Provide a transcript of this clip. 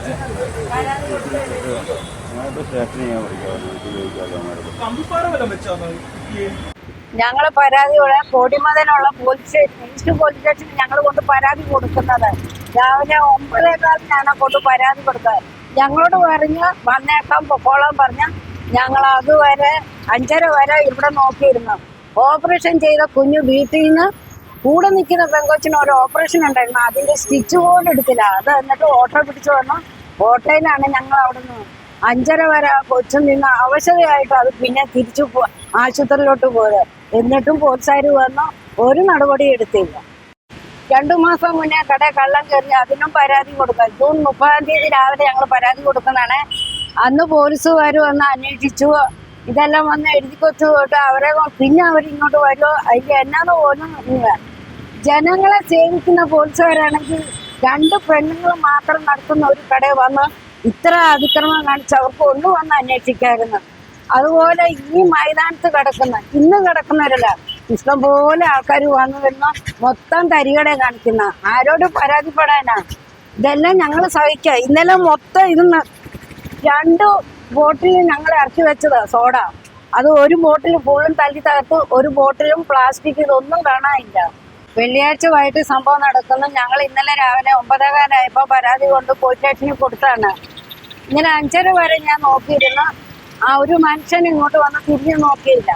വെച്ചിട്ടുണ്ട്. പരാതി കൊടുക്കാൻ ഞങ്ങൾ പരാതിയോടെ കോടിമതനുള്ള പോലീസ് സ്റ്റേഷൻ ഈസ്റ്റ് പോലീസ് സ്റ്റേഷനിൽ ഞങ്ങൾ കൊണ്ട് പരാതി കൊടുക്കുന്നത്. രാവിലെ ഒമ്പതേക്കാളിനാണ് കൊണ്ട് പരാതി കൊടുക്കുന്നത് ഞങ്ങളോട് പറഞ്ഞ് വന്നേക്കാം പൊക്കോളം പറഞ്ഞ ഞങ്ങൾ അതുവരെ അഞ്ചര വരെ ഇവിടെ നോക്കിയിരുന്നു. ഓപ്പറേഷൻ ചെയ്ത കുഞ്ഞു വീട്ടിൽ നിന്ന് കൂടെ നിൽക്കുന്ന പെങ്കൊച്ചിന് ഒരു ഓപ്പറേഷൻ ഉണ്ടായിരുന്നു. അതിന്റെ സ്റ്റിച്ച് പോലും എടുത്തില്ല. അത് എന്നിട്ട് ഓട്ടോ പിടിച്ചു വന്നു. ഓട്ടോയിലാണ് ഞങ്ങൾ അവിടെ നിന്ന് അഞ്ചര വരെ കൊച്ചു നിന്ന് അവശതയായിട്ട് അത് പിന്നെ തിരിച്ചു ആശുപത്രിയിലോട്ട് പോയത്. എന്നിട്ടും പോലീസുകാർ വന്നു. ഒരു നടപടി എടുത്തില്ല. രണ്ടു മാസം മുന്നേ കട കള്ളം കയറി അതിനും പരാതി കൊടുക്കാം ജൂൺ മുപ്പതാം തീയതി രാവിലെ ഞങ്ങൾ പരാതി കൊടുക്കുന്നതാണ്. അന്ന് പോലീസുകാർ വന്ന് അന്വേഷിച്ചു. ഇതെല്ലാം വന്ന് എഴുതി കൊച്ചു പോയിട്ട് അവരെ പിന്നെ അവർ ഇങ്ങോട്ട് വരുമോ? അതിന്റെ എന്നാന്ന് പോലും ജനങ്ങളെ സേവിക്കുന്ന പോലീസുകാരാണെങ്കിൽ രണ്ട് പെണ്ണുങ്ങൾ മാത്രം നടത്തുന്ന ഒരു കടയിൽ വന്ന് ഇത്ര അതിക്രമം കാണിച്ച് അവർക്ക് ഒന്നു വന്ന് അതുപോലെ ഈ മൈതാനത്ത് കിടക്കുന്ന ഇന്ന് കിടക്കുന്നവരല്ല ഇഷ്ടംപോലെ ആൾക്കാർ വന്നു വരുന്ന മൊത്തം തരികടെ കാണിക്കുന്ന ആരോട് പരാതിപ്പെടാനാ? ഇതെല്ലാം ഞങ്ങൾ സഹിക്കുക ഇന്നലെ മൊത്തം രണ്ടു രണ്ട് ബോട്ടിൽ ഞങ്ങൾ ഇറക്കി വെച്ചത് സോഡ. അത് ഒരു ബോട്ടിൽ ഫുള്ളും തല്ലി തകർത്ത് ഒരു ബോട്ടിലും പ്ലാസ്റ്റിക് ഇതൊന്നും കാണാനില്ല. വെള്ളിയാഴ്ച വൈകിട്ട് സംഭവം നടക്കുന്നു. ഞങ്ങൾ ഇന്നലെ രാവിലെ ഒമ്പതേകാലായപ്പോൾ പരാതി കൊണ്ട് പോലീസ് സ്റ്റേഷനിൽ കൊടുത്താണ്. ഇങ്ങനെ അഞ്ചര വരെ ഞാൻ നോക്കിയിരുന്നു. ആ ഒരു മനുഷ്യൻ ഇങ്ങോട്ട് വന്ന് തിരിഞ്ഞു നോക്കിയില്ല.